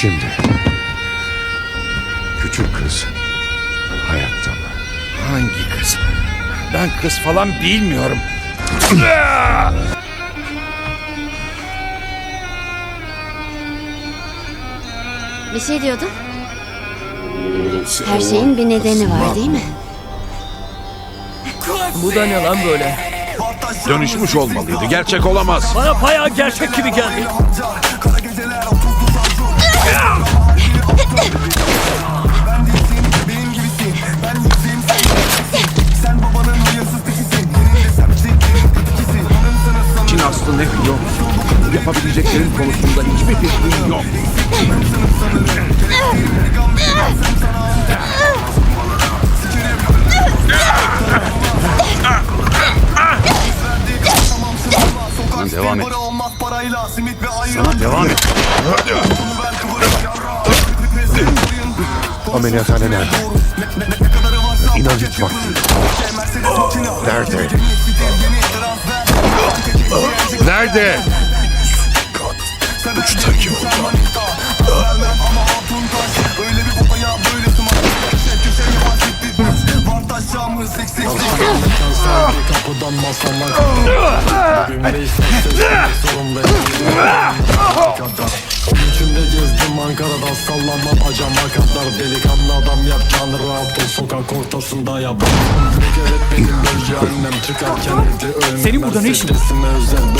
Şimdi. Küçük kız hayatta mı? Hangi kız? Ben kız falan bilmiyorum. Bir şey diyordun. Her şeyin bir nedeni var değil mi? Bu da ne lan böyle? Dönüşmüş olmalıydı. Gerçek olamaz. Bana bayağı gerçek gibi geldi. Aslı ne biliyor musun? Yapabileceklerin konusunda hiçbir fikrin yok. Devam et. Sana devam et. Ameliyathane nerede? İnanç vakti. Nerede? Nerede? Uçtaki yolda. Kapıdan gezdim Ankara'da sallanmam acama kadar Delikanlı adam yapacağını rahat ol Sokak ortasında ölme Senin burada ne işin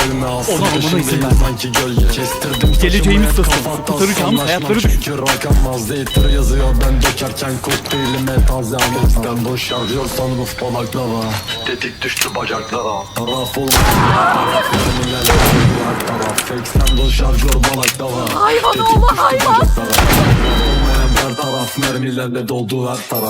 izin Peşimdeyim verme. Sanki gölge kestirdim. Geleceğimiz kafadan Kurtaracağımız hayatları. Çünkü rakam vaziyettir yazıyor. Ben dökerken kokteylime taze Amerika'dan boş şarjör sunroof baklava Tetik düştü bacaklara. Taraf olmayan taraf Mermiler her taraf 80 don şarjör baklava Hayvan. oğlu hayvan Olmayan her taraf mermilerle doldu her taraf